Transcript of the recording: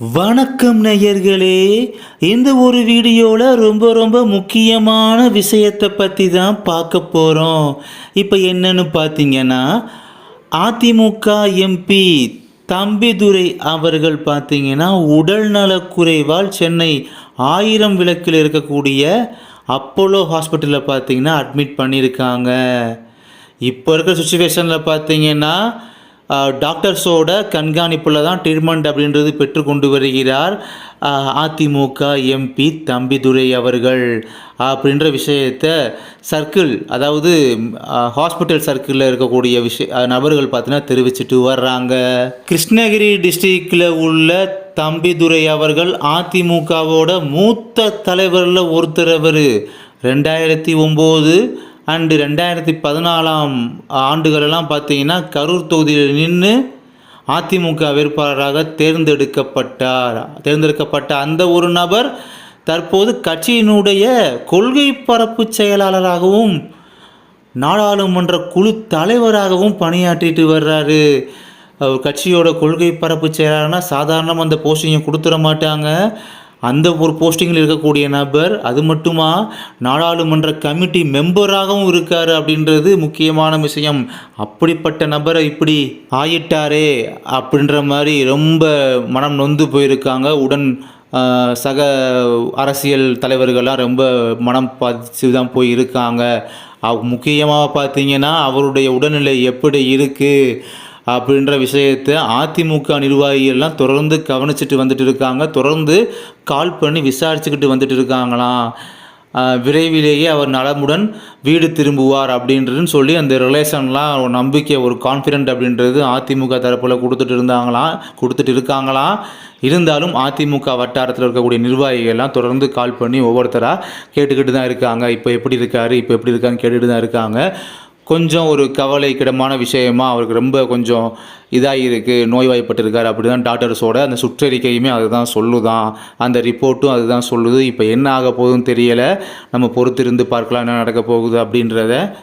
வணக்கம் நேயர்களே இந்த ஒரு வீடியோவில் ரொம்ப ரொம்ப முக்கியமான விஷயத்தை பற்றி தான் பார்க்க போகிறோம் இப்போ என்னன்னு பார்த்தீங்கன்னா அதிமுக எம்பி தம்பிதுரை அவர்கள் பார்த்தீங்கன்னா உடல்நலக்குறைவால் சென்னை ஆயிரம் விளக்கில் இருக்கக்கூடிய அப்போலோ ஹாஸ்பிட்டலில் பார்த்தீங்கன்னா அட்மிட் பண்ணியிருக்காங்க. இப்போ இருக்கிற சுச்சுவேஷனில் பார்த்தீங்கன்னா டாக்டர்ஸோட கண்காணிப்பில் தான் ட்ரீட்மெண்ட் அப்படின்றது பெற்று கொண்டு வருகிறார். அதிமுக எம்பி தம்பிதுரை அவர்கள். அப்படின்ற விஷயத்தை சர்க்கிள் அதாவது ஹாஸ்பிட்டல் சர்க்கிளில் இருக்கக்கூடிய விஷய நபர்கள் பார்த்தீங்கன்னா தெரிவிச்சிட்டு வர்றாங்க. கிருஷ்ணகிரி டிஸ்ட்ரிக்டில் உள்ள தம்பிதுரை அவர்கள் அதிமுகவோட மூத்த தலைவரில் ஒருத்தர் அவர். ரெண்டாயிரத்தி ஒம்பது அண்டு ரெண்டாயிரத்தி பதினாலாம் ஆண்டுகளெல்லாம் பார்த்தீங்கன்னா கரூர் தொகுதியில் நின்று அதிமுக வேட்பாளராக தேர்ந்தெடுக்கப்பட்டார். தேர்ந்தெடுக்கப்பட்ட அந்த ஒரு நபர் தற்போது கட்சியினுடைய கொள்கை பரப்பு செயலாளராகவும் நாடாளுமன்ற குழு தலைவராகவும் பணியாற்றிட்டு வர்றாரு. கட்சியோட கொள்கை பரப்பு செயலாளர்னால் சாதாரணமாக அந்த போஸ்டிங்கை கொடுத்துட மாட்டாங்க. அந்த ஒரு போஸ்டிங்கில் இருக்கக்கூடிய நபர் அது மட்டுமா? நாடாளுமன்ற கமிட்டி மெம்பராகவும் இருக்கார் அப்படின்றது முக்கியமான விஷயம். அப்படிப்பட்ட நபரை இப்படி ஆயிட்டாரே அப்படின்ற மாதிரி ரொம்ப மனம் நொந்து போயிருக்காங்க. உடன் சக அரசியல் தலைவர்கள்லாம் ரொம்ப மனம் பாதிச்சு தான் போய் இருக்காங்க அவ் முக்கியமாக பார்த்தீங்கன்னா அவருடைய உடல்நிலை எப்படி இருக்குது அப்படின்ற விஷயத்தை அதிமுக நிர்வாகிகள்லாம் தொடர்ந்து கவனிச்சிட்டு வந்துட்டு இருக்காங்க. தொடர்ந்து கால் பண்ணி விசாரிச்சுக்கிட்டு வந்துட்டு இருக்காங்களாம். விரைவிலேயே அவர் நலமுடன் வீடு திரும்புவார் அப்படின்றதுன்னு சொல்லி அந்த ரிலேஷன்லாம் ஒரு நம்பிக்கை ஒரு கான்ஃபிடென்ட் அப்படின்றது அதிமுக தரப்பில் கொடுத்துட்டு இருந்தாங்களாம். கொடுத்துட்டு இருக்காங்களாம். இருந்தாலும் அதிமுக வட்டாரத்தில் இருக்கக்கூடிய நிர்வாகிகள்லாம் தொடர்ந்து கால் பண்ணி ஒவ்வொருத்தராக கேட்டுக்கிட்டு தான் இருக்காங்க. இப்போ எப்படி இருக்காரு? இப்போ எப்படி இருக்காங்க கேட்டுக்கிட்டு தான் இருக்காங்க. கொஞ்சம் ஒரு கவலைக்கிடமான விஷயமா அவருக்கு ரொம்ப கொஞ்சம் இதாக இருக்குது நோய்வாய்ப்பட்டிருக்காரு அப்படி தான் டாக்டர்ஸோட அந்த சுற்றறிக்கையுமே அதுதான் சொல்லுதான் அந்த ரிப்போர்ட்டும் அதுதான் சொல்லுது. இப்போ என்ன ஆக போகுதுன்னு தெரியலை. நம்ம பொறுத்திருந்து பார்க்கலாம் என்ன நடக்க போகுது அப்படின்றத